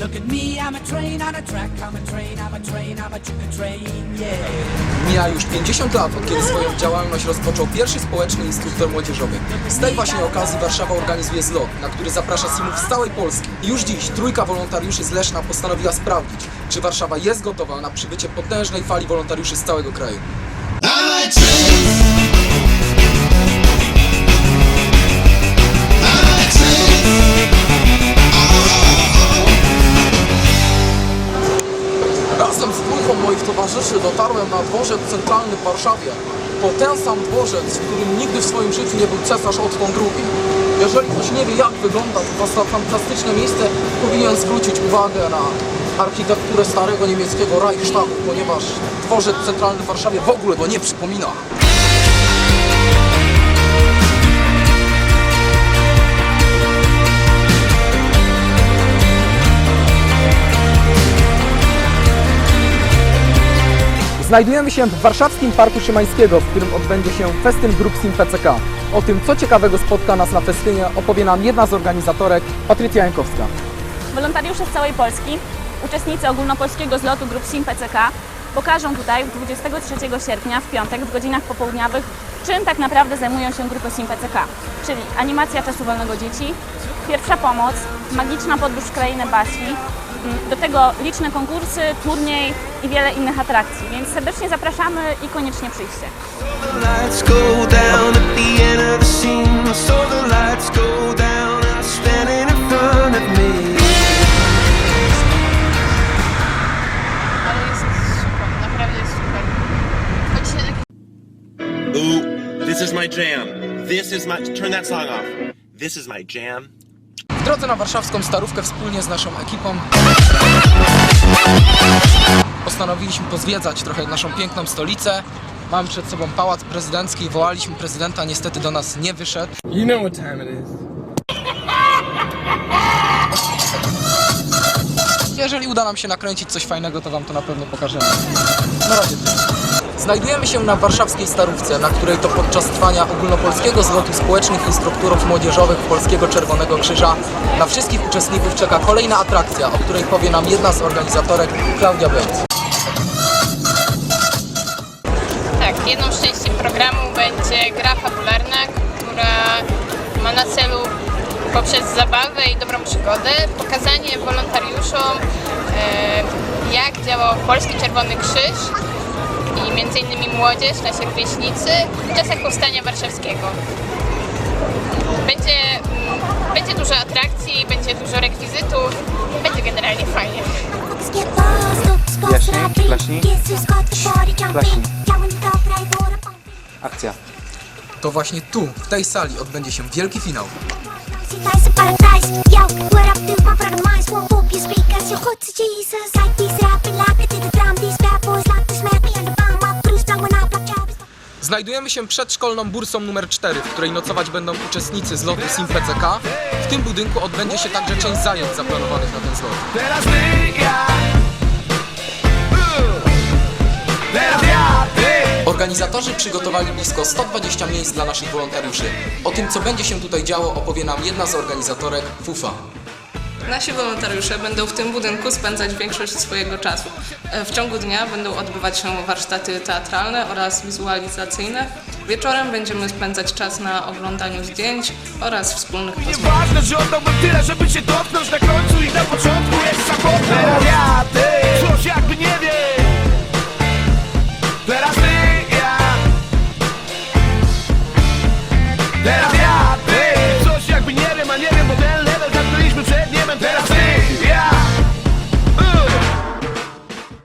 Look at me, I'm a train on a track. I'm a train, I'm a train, I'm a chicken train, yeah. Mija już 50 lat, od kiedy swoją działalność rozpoczął pierwszy społeczny instruktor młodzieżowy. Z tej właśnie okazji Warszawa organizuje zlot, na który zaprasza simów z całej Polski. Już dziś trójka wolontariuszy z Leszna postanowiła sprawdzić, czy Warszawa jest gotowa na przybycie potężnej fali wolontariuszy z całego kraju. Towarzyszy dotarłem na dworzec centralny w Warszawie. To ten sam dworzec, w którym nigdy w swoim życiu nie był cesarz Otton II. Jeżeli ktoś nie wie jak wygląda to fantastyczne miejsce, powinien zwrócić uwagę na architekturę starego niemieckiego Reichstagu, ponieważ dworzec centralny w Warszawie w ogóle go nie przypomina. Znajdujemy się w warszawskim Parku Szymańskiego, w którym odbędzie się festyn grup Sim PCK. O tym, co ciekawego spotka nas na festynie, opowie nam jedna z organizatorek, Patrycja Jankowska. Wolontariusze z całej Polski, uczestnicy ogólnopolskiego zlotu grup SIM PCK pokażą tutaj 23 sierpnia w piątek w godzinach popołudniowych, czym tak naprawdę zajmują się grupy SIM PCK, czyli animacja czasu wolnego dzieci, pierwsza pomoc, magiczna podróż w krainę do tego liczne konkursy, turniej i wiele innych atrakcji, więc serdecznie zapraszamy i koniecznie przyjście. the lights go down at the end of the scene. So the lights go down and standing in front of me. Ale jest super, naprawdę jest super. Ooh, this is my jam. This is my. Turn that song off. This is my jam. Drodze na warszawską Starówkę wspólnie z naszą ekipą postanowiliśmy pozwiedzać trochę naszą piękną stolicę. Mamy przed sobą pałac prezydencki, wołaliśmy prezydenta, niestety do nas nie wyszedł. You know what time it is. Jeżeli uda nam się nakręcić coś fajnego, to wam to na pewno pokażemy. Na razie. Znajdujemy się na warszawskiej Starówce, na której to podczas trwania ogólnopolskiego zlotu społecznych instruktorów młodzieżowych Polskiego Czerwonego Krzyża na wszystkich uczestników czeka kolejna atrakcja, o której powie nam jedna z organizatorek, Klaudia Bęc. Tak, jedną z części programu będzie gra fabularna, która ma na celu poprzez zabawę i dobrą przygodę pokazanie wolontariuszom e, jak działał Polski Czerwony Krzyż i między innymi młodzież, nasi rówieśnicy w czasach Powstania Warszawskiego. Będzie, mm, będzie dużo atrakcji, będzie dużo rekwizytów, będzie generalnie fajnie. Jaśniej, klaśniej. Klaśniej. Akcja. To właśnie tu, w tej sali odbędzie się wielki finał. Znajdujemy się przed szkolną bursą numer 4, w której nocować będą uczestnicy z lotu Sim PCK. W tym budynku odbędzie się także część zajęć zaplanowanych na ten zlot. Teraz ty, ja. Teraz ja, ty. Organizatorzy przygotowali blisko 120 miejsc dla naszych wolontariuszy. O tym, co będzie się tutaj działo, opowie nam jedna z organizatorek, FUFA. Nasi wolontariusze będą w tym budynku spędzać większość swojego czasu. E, W ciągu dnia będą odbywać się warsztaty teatralne oraz wizualizacyjne. Wieczorem będziemy spędzać czas na oglądaniu zdjęć oraz wspólnych rozmów. Nieważne, że oddałbym tyle, żeby cię dotknąć na końcu i na początku jest samotny. Teraz ja, ty. Coś jakby nie wie. Teraz ty, ja. Teraz ja.